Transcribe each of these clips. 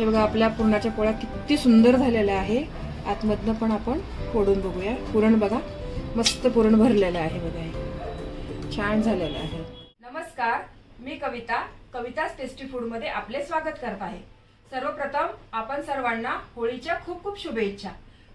हे बघा आपल्या पुरणाच्या पोळ्या किती सुंदर झालेल्या आहे. आतमधनं पण आपण फोडून बघूया. पुरण बघा मस्त पुरण भरलेलं आहे बघा हे. छान झालेलं आहे. नमस्कार मी कविता. कविताच टेस्टी फूडमध्ये आपले स्वागत करत आहे. सर्वप्रथम आपण सर्वांना होळीच्या खूप खूप शुभेच्छा.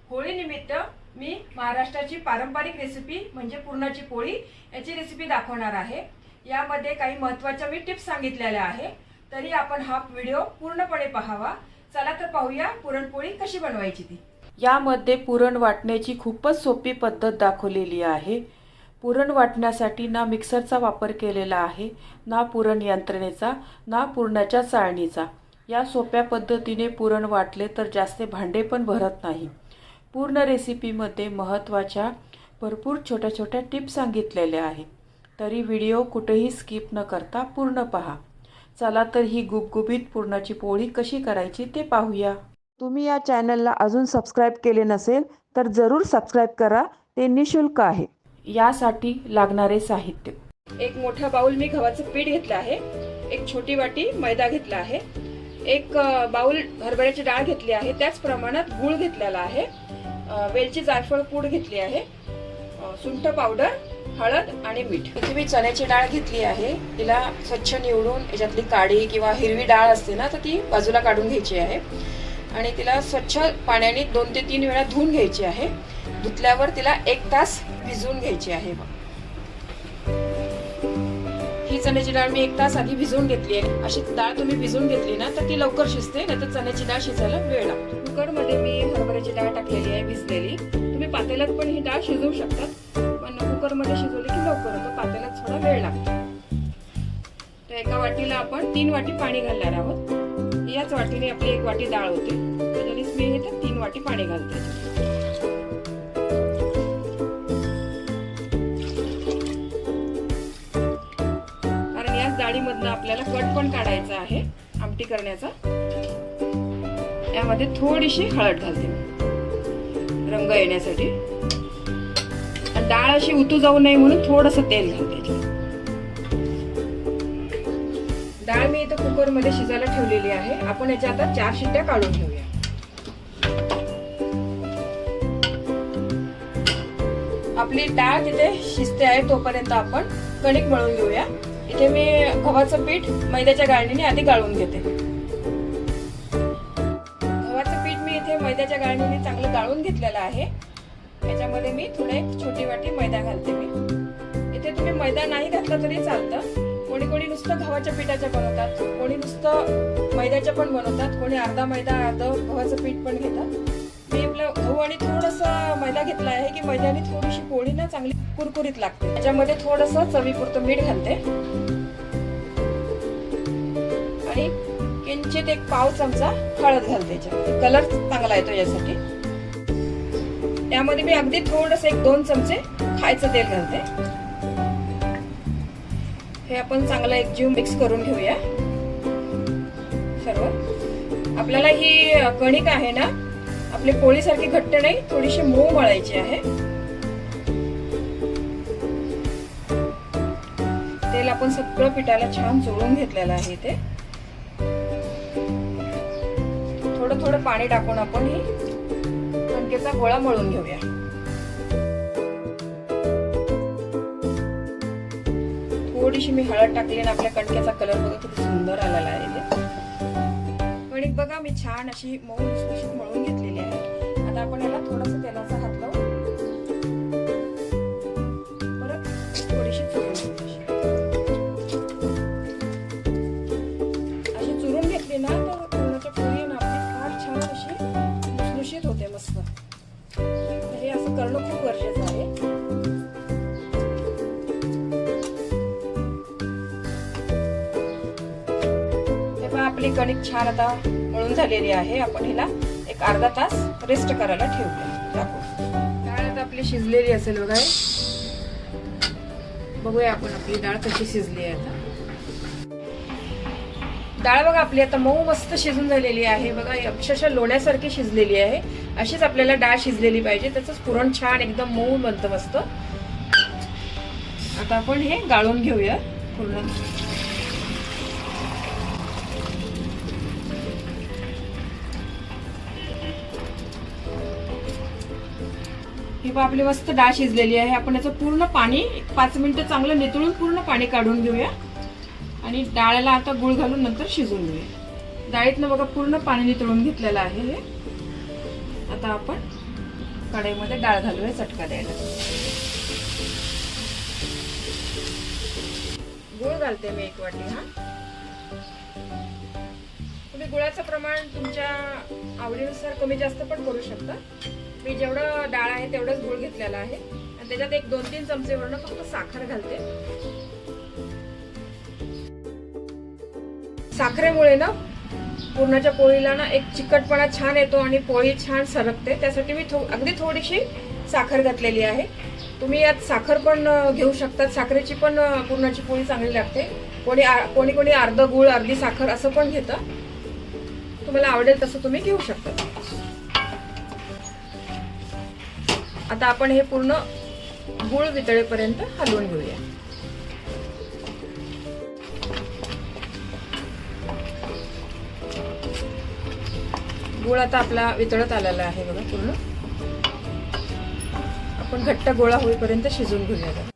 होळीनिमित्त मी महाराष्ट्राची पारंपरिक रेसिपी म्हणजे पुरणाची पोळी याची रेसिपी दाखवणार आहे. यामध्ये काही महत्त्वाच्या मी टिप्स सांगितलेल्या आहे. तरी आपण हा व्हिडिओ पूर्णपणे पाहावा. चला तर पाहूया पुरणपोळी कशी बनवायची ती. यामध्ये पुरण वाटण्याची खूपच सोपी पद्धत दाखवलेली आहे. पुरण वाटण्यासाठी ना मिक्सरचा वापर केलेला आहे ना पुरण यंत्रणेचा ना पुरणाच्या चाळणीचा. या सोप्या पद्धतीने पुरण वाटले तर जास्त भांडे पण भरत नाही. पूर्ण रेसिपीमध्ये महत्त्वाच्या भरपूर छोट्या छोट्या टिप्स सांगितलेल्या आहेत. तरी व्हिडिओ कुठेही स्किप न करता पूर्ण पहा. चला तर ही गुबगुबीत पुरणाची पोळी कशी करायची ते पाहूया. तुम्ही या चॅनलला अजून सबस्क्राईब केले नसेल तर जरूर सबस्क्राईब करा. ते निशुल्क आहे. यासाठी लागणारे साहित्य. एक मोठा बाउल मी गव्हाचं पीठ घेतलं आहे. एक छोटी वाटी मैदा घेतला आहे. एक बाउल हरभऱ्याची डाळ घेतली आहे. त्याच प्रमाणात गूळ घेतलेला आहे. वेलची जायफळ पूड घेतली आहे. सुंठ पावडर हळद आणि मीठ. इथे मी चण्याची डाळ घेतली आहे. तिला स्वच्छ निवडून याच्यातली काळी किंवा हिरवी डाळ असते ना तर ती बाजूला काढून घ्यायची आहे. आणि तिला स्वच्छ पाण्याने दोन ते तीन वेळा धुवून घ्यायची आहे. धुतल्यावर तिला एक तास भिजवून घ्यायची आहे. ही चण्याची डाळ मी एक तास आधी भिजवून घेतली आहे. अशी डाळ तुम्ही भिजवून घेतली ना तर ती लवकर शिजते नाही तर चण्याची डाळ शिजायला वेळ लागतो. कुकरमध्ये मी हरभऱ्याची डाळ टाकलेली आहे भिजलेली. तुम्ही पातेल्यात पण ही डाळ शिजवू शकता. तर एका वाटीला आपण तीन वाटी पाणी घालणार आहोत. याच वाटीने आपली एक वाटी डाळ होते. त्याच्यानेच मी इथे तीन वाटी पाणी घालते. कारण याच डाळीमधनं आपल्याला कट पण काढायचा आहे आमटी करण्याचा. यामध्ये थोडीशी हळद घालते रंग येण्यासाठी. डाळ अशी उतू जाऊ नये म्हणून थोडस तेल घालते. डाळ मी इथं कुकरमध्ये शिजायला ठेवलेली आहे. आपण याच्या आता चार शिट्ट्या काढून घेऊया. आपली डाळ तिथे शिजते आहे तोपर्यंत आपण कणिक मळून घेऊया. इथे मी गव्हाचं पीठ मैद्याच्या गाळणीने आधी गाळून घेते. गव्हाचं पीठ मी इथे मैद्याच्या गाळणीने चांगलं गाळून घेतलेलं आहे. याच्यामध्ये मी थोडे एक छोटी वाटी मैदा घालते मी. इथे तुम्ही मैदा नाही घातला तरी चालतं. कोणी कोणी नुसतं गव्हाच्या पिठाच्या बनवतात कोणी नुसतं मैद्याच्या पण बनवतात कोणी अर्धा मैदा अर्धा गव्हाचं पीठ पण घेतात. मी आपलं गहू आणि थोडस मैदा घेतला आहे की मैद्याने थोडीशी पोळी ना चांगली कुरकुरीत लागते. त्याच्यामध्ये थोडस चवीपुरतं मीठ घालते. आणि किंचित एक पाव चमचा हळद घालते याच्यात कलर चांगला येतो यासाठी. त्यामध्ये मी अगदी थोडस एक दोन चमचे खायचं तेल घालते. हे आपण चांगलं एक जीव मिक्स करून घेऊया. सर्व. आपल्याला ही कणिक आहे ना आपली पोळीसारखी घट्ट नाही थोडीशी मऊ मळायची आहे. तेल आपण सगळं पिठाला छान चोळून घेतलेलं आहे ते थोडं थोडं पाणी टाकून आपण ही कणकेचा गोळा मळून घेऊया. थोडीशी मी हळद टाकली आणि आपल्या कणक्याचा कलर बघा किती सुंदर आलेला आहे ते कणिक बघा मी छान अशी मऊ मळून घेतलेली आहे. आता आपण याला थोडंसं तेलाचा हात लावून हे कणिक छान आता मळून झालेली आहे. आपण हिला एक अर्धा तास रेस्ट करायला ठेवूया. टाकू डाळ आता आपली शिजलेली असेल बघा बघूया आपण आपली डाळ कशी शिजली आहे आता. डाळ बघा आपली आता मऊ मस्त शिजून झालेली आहे. बघा अक्षरशः लोण्यासारखी शिजलेली आहे. अशीच आपल्याला डाळ शिजलेली पाहिजे. त्याचं पुरण छान एकदम मऊ बनतं मस्त. आता आपण हे गाळून घेऊया. पूर्ण. पहा आपली मस्त डाळ शिजलेली आहे आपण याचं पूर्ण पाणी एक पाच मिनिटं चांगलं नितळून पूर्ण पाणी काढून घेऊया. आणि डाळ्याला आता गुळ घालून नंतर शिजवून घेऊया. डाळीतनं बघा पूर्ण पाणी नितळून घेतलेलं आहे हे. आता आपण कढईमध्ये डाळ घालूया चटका द्यायला. गुळ घालते मी एक वाटी हा. तुम्ही गुळाचं प्रमाण तुमच्या आवडीनुसार कमी जास्त पण करू शकता. मी जेवढं डाळ आहे तेवढंच गुळ घेतलेला आहे. आणि त्याच्यात एक दोन तीन चमचे वरण फक्त साखर घालते. साखरेमुळे ना पुरणाच्या पोळीला ना एक चिकटपणा छान येतो आणि पोळी छान सरकते. त्यासाठी मी थो अगदी थोडीशी साखर घातलेली आहे. तुम्ही यात साखर पण घेऊ शकतात. साखरेची पण पुरणाची पोळी चांगली लागते. कोणी कोणी कोणी अर्ध गुळ अर्धी साखर असं पण घेतं. तुम्हाला आवडेल तसं तुम्ही घेऊ शकता. आता आपण हे पूर्ण गुळ वितळेपर्यंत हलवून घेऊया. गुळ आता आपला वितळत आलेला आहे बघा पूर्ण. आपण घट्ट गोळा होईपर्यंत शिजून घेऊया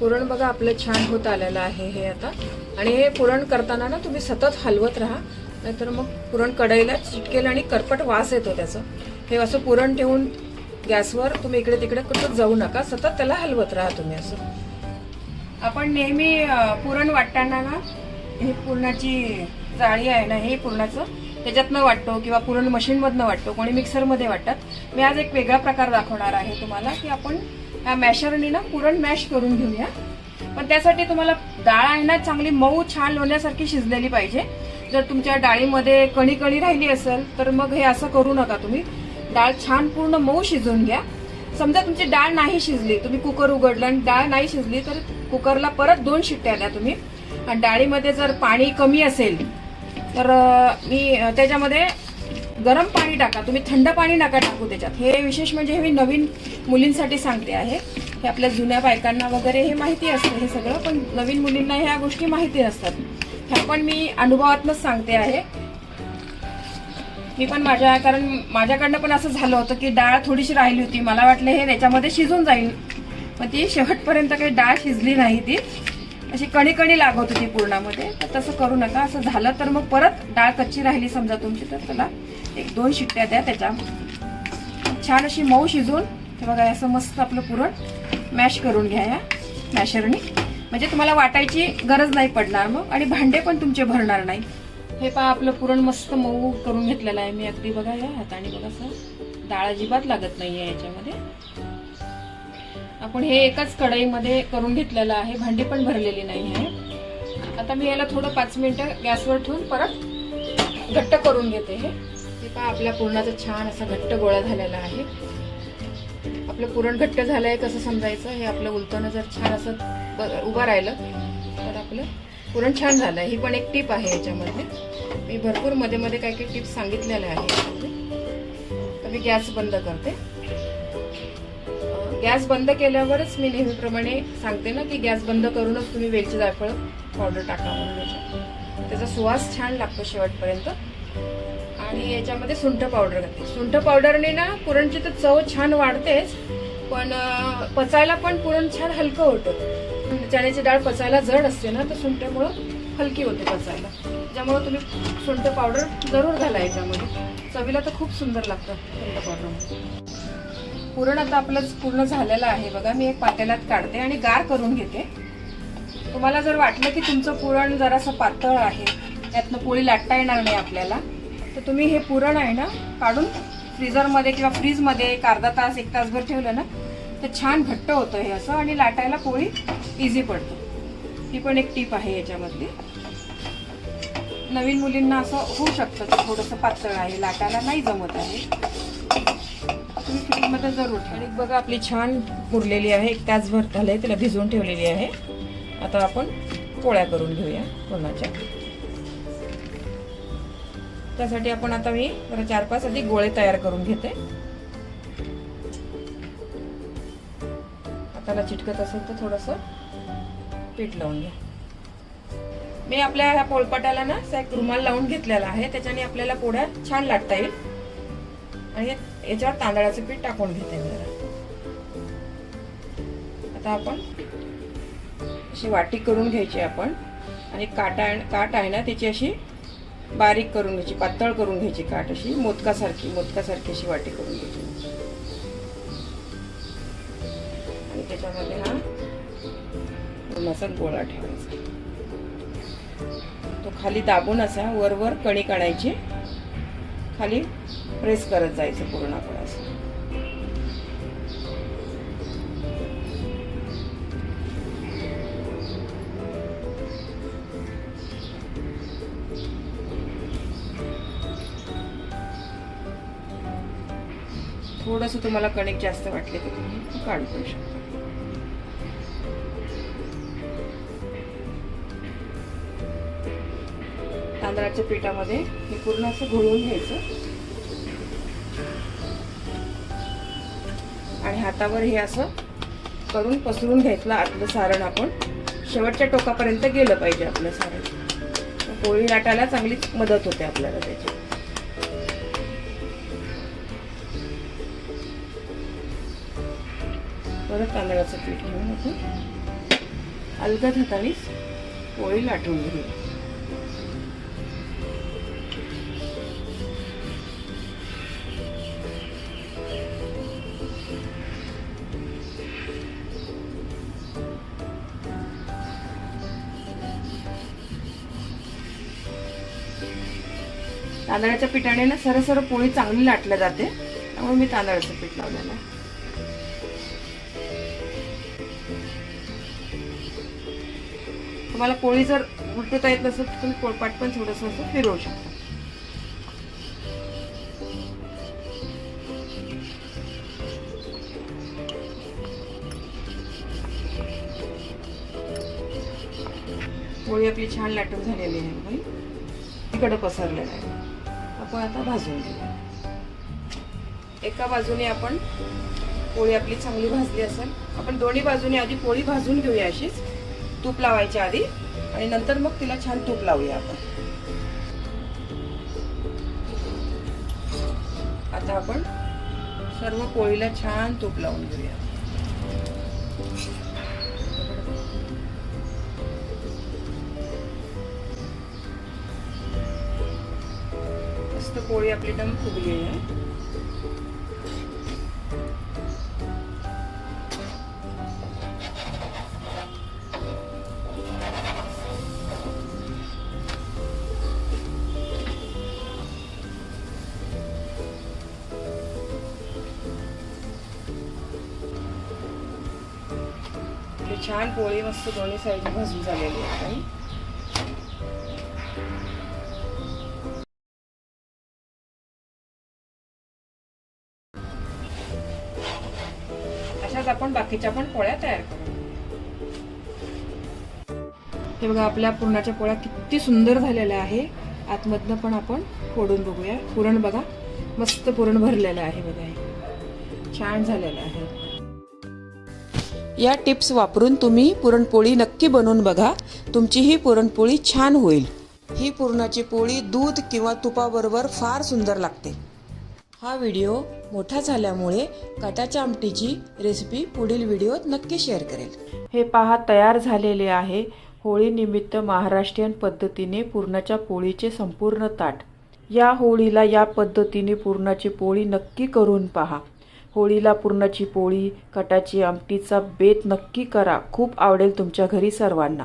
पुरण बघा आपलं छान होत आलेलं आहे हे आता. आणि हे पुरण करताना ना तुम्ही सतत हलवत राहा. नाहीतर मग पुरण कढईला चिटकेल आणि करपट वास येतो त्याचा. हे असं पुरण ठेवून गॅसवर तुम्ही इकडे तिकडे कुठं जाऊ नका. सतत त्याला हलवत राहा तुम्ही असं. आपण नेहमी पुरण वाटताना ना हे पुरणाची जाळी आहे ना हे पुरणाचं त्याच्यातनं वाटतो किंवा पुरण मशीनमधनं वाटतो कोणी मिक्सरमध्ये वाटतात. मी आज एक वेगळा प्रकार दाखवणार आहे तुम्हाला की आपण या मॅशरनी ना पुरण मॅश करून घेऊया. पण त्यासाठी तुम्हाला डाळ आहे ना चांगली मऊ छान लोण्यासारखी शिजलेली पाहिजे. जर तुमच्या डाळीमध्ये कणी कणी राहिली असेल तर मग हे असं करू नका तुम्ही. डाळ छान पूर्ण मऊ शिजवून घ्या. समजा तुमची डाळ नाही शिजली तुम्ही कुकर उघडलं आणि डाळ नाही शिजली तर कुकरला परत दोन शिट्ट्या द्या तुम्ही. आणि डाळीमध्ये जर पाणी कमी असेल तर मी त्याच्यामध्ये गरम पाणी टाका. तुम्ही थंड पाणी नका टाकू त्याच्यात. हे विशेष म्हणजे हे मी नवीन मुलींसाठी सांगते आहे. हे आपल्या जुन्या बायकांना वगैरे हे माहिती असतं हे सगळं पण नवीन मुलींना ह्या गोष्टी माहिती नसतात. ह्या पण मी अनुभवातूनच सांगते आहे. मी पण माझ्या कारण माझ्याकडनं पण असं झालं होतं की डाळ थोडीशी राहिली होती. मला वाटलं हे त्याच्यामध्ये शिजून जाईल. मग ती शेवटपर्यंत काही डाळ शिजली नाही ती. अशी कणी कणी लागत होती पूर्णामध्ये. तर तसं करू नका असं झालं तर मग परत डाळ कच्ची राहिली समजा तुमची तर त्याला एक दोन शिट्ट्या द्या त्याच्या. छान अशी मऊ शिजून ते बघा असं मस्त आपलं पुरण मॅश करून घ्या या मॅशरनी. म्हणजे तुम्हाला वाटायची गरज नाही पडणार मग आणि भांडे पण तुमचे भरणार नाही. हे पहा आपलं पुरण मस्त मऊ करून घेतलेलं आहे. मी अगदी बघा या हाताने बघा असं. डाळ अजिबात लागत नाहीये याच्यामध्ये. आपण हे एकाच कढईमध्ये करून घेतलेलं आहे. भांडी पण भरलेली नाही आहे. आता मी याला थोडं पाच मिनिटं गॅसवर ठेवून परत घट्ट करून घेते हे. हे पहा आपल्या पुरणाचा छान असा घट्ट गोळा झालेला आहे. आपलं पुरण घट्ट झालंय कसं समजायचं? हे आपलं उलटणं जर छान असं ब- उभं राहिलं तर आपलं पुरण छान झालं ही पण एक टीप आहे याच्यामध्ये. मी भरपूरमध्ये मध्ये काही काही टिप्स सांगितलेल्या आहे तर मी गॅस बंद करते. गॅस बंद केल्यावरच मी नेहमीप्रमाणे सांगते ना की गॅस बंद करूनच तुम्ही वेलची जायफळ पावडर टाका म्हणून त्याचा सुवास छान लागतो शेवटपर्यंत. आणि याच्यामध्ये सुंठ पावडर घालते. सुंठ पावडरने ना पुरणची तर चव छान वाढतेच पण पचायला पण पुरण छान हलकं होतं. चण्याची डाळ पचायला जड असते ना तर सुंठ्यामुळं हलकी होते पचायला. ज्यामुळं तुम्ही सुंठ पावडर जरूर घाला याच्यामध्ये. चवीला तर खूप सुंदर लागतं सुंठ पावडर. पुरण आता आपलं पूर्ण झालेलं आहे बघा. मी एक पातेल्यात काढते आणि गार करून घेते. तुम्हाला जर वाटलं की तुमचं पुरण जरासं पातळ आहे त्यातनं पोळी लाटता येणार नाही आपल्याला तर तुम्ही हे पुरण आहे ना काढून फ्रीजरमध्ये किंवा फ्रीजमध्ये एक अर्धा तास एक तासभर ठेवलं ना तर छान घट्ट होतं हे असं आणि लाटायला पोळी इझी पडतो. ही पण एक टीप आहे याच्यामधली. नवीन मुलींना असं होऊ शकतं थोडंसं पातळ आहे लाटाला नाही जमत आहे. तुम्ही फ्रीजमध्ये जरूर ठेवा. आणि बघा आपली छान मुरलेली आहे एक तासभर आहे तिला भिजवून ठेवलेली आहे. आता आपण पोळ्या करून घेऊया पुरणाच्या त्यासाठी आपण आता मी जरा चार पाच आधी गोळे तयार करून घेते. हाताला चिटकत असेल तर थोडंसं पीठ लावून घ्या. मी आपल्या ह्या पोळपाटाला ना असा एक रुमाल लावून घेतलेला आहे त्याच्याने आपल्याला पोळ्या छान लाटता येईल. आणि याच्यावर तांदळाचं पीठ टाकून घेते मी जरा. आता आपण अशी वाटी करून घ्यायची आपण. आणि काटा काट आहे ना त्याची अशी बारीक करून घ्यायची पातळ करून घ्यायची काट अशी मोदकासारखी मोदकासारखी अशी वाटी करून घ्यायची. आणि त्याच्यामध्ये हा पुरणाचा गोळा ठेवायचा. तो खाली दाबून असा वरवर कणिक आणायची खाली प्रेस करत जायचं पूर्ण आपण असं. थोडंसं तुम्हाला कणिक जास्त वाटले तर तुम्ही काढू शकता. तांदळाच्या पिठामध्ये हे पूर्ण असं घोळून घ्यायचं. आणि हातावर हे असं करून पसरून घ्यायचं आतलं सारण आपण. शेवटच्या टोकापर्यंत गेलं पाहिजे आपलं सारण. पोळी लाटायला चांगलीच मदत होते आपल्याला त्याची. परत तांदळाचं पीठ घेऊन आपण अलगद हातानेच पोळी लाटून घेऊया तांदळाच्या पिठाने ना सर पोळी चांगली लाटल्या जाते. त्यामुळे मी तांदळाचं पीठ लावलेलं आहे. तुम्हाला पोळी जर उलटता येत नसेल तर तुम्ही पोळपाट पण थोडस असं फिरवू शकता. पोळी आपली छान लाटून झालेली आहे. तिकडं पसरलेलं आहे. आपण आता भाजून घेऊया. एका बाजूने आपण पोळी आपली चांगली भाजली असेल आपण दोन्ही बाजूने आधी पोळी भाजून घेऊया अशीच. तूप लावायच्या आधी आणि नंतर मग तिला छान तूप लावूया आपण. आता आपण सर्व पोळीला छान तूप लावून घेऊया. मस्त पोळी आपली दम फुगली आहे. छान पोळी मस्त दोन्ही साईड भाजून झालेली आहे. बाकीच्या पण पोळ्या तयार करू. हे बघा आपल्या पुरणाच्या पोळ्या किती सुंदर झालेल्या आहे. आतमधनं पण आपण फोडून बघूया. पुरण बघा मस्त पुरण भरलेलं आहे बघा हे. छान झालेलं आहे. या टिप्स वापरून तुम्ही पुरणपोळी नक्की बनवून बघा. तुमची ही पुरणपोळी छान होईल. ही पुरणाची पोळी दूध किंवा तुपाबरोबर फार सुंदर लागते. हा व्हिडिओ मोठा झाल्यामुळे कटाच्या आमटीची रेसिपी पुढील व्हिडिओत नक्की शेअर करेल. हे पहा तयार झालेले आहे होळीनिमित्त महाराष्ट्रीयन पद्धतीने पुरणाच्या पोळीचे संपूर्ण ताट. या होळीला या पद्धतीने पुरणाची पोळी नक्की करून पहा. होळीला पुरणाची पोळी कटाची आमटीचा बेत नक्की करा. खूप आवडेल तुमच्या घरी सर्वांना.